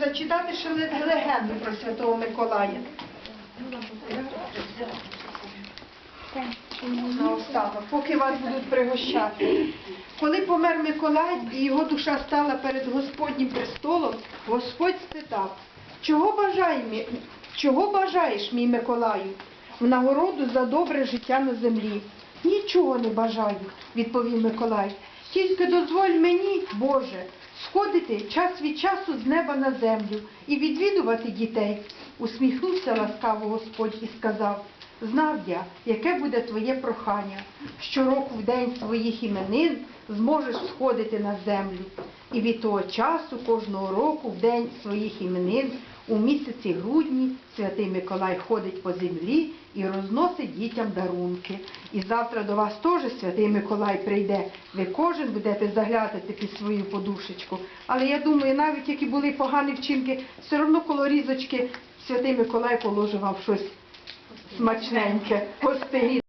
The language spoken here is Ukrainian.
зачитати ще легенду про Святого Миколая. Наостанок, поки вас будуть пригощати. Коли помер Миколай і його душа стала перед Господнім престолом, Господь спитав, чого, бажає, чого бажаєш, мій Миколаю, в нагороду за добре життя на землі? Нічого не бажаю, відповів Миколай. Тільки дозволь мені, Боже, сходити час від часу з неба на землю і відвідувати дітей. Усміхнувся ласкаво Господь і сказав, Знав я, яке буде твоє прохання. Щороку в день своїх іменин зможеш сходити на землю. І від того часу кожного року в день своїх іменин у місяці грудні святий Миколай ходить по землі і розносить дітям дарунки. І завтра до вас теж святий Миколай прийде. Ви кожен будете заглядати під свою подушечку. Але я думаю, навіть які були погані вчинки, все одно коло різочки святий Миколай положив вам щось смачненьке, гостинні.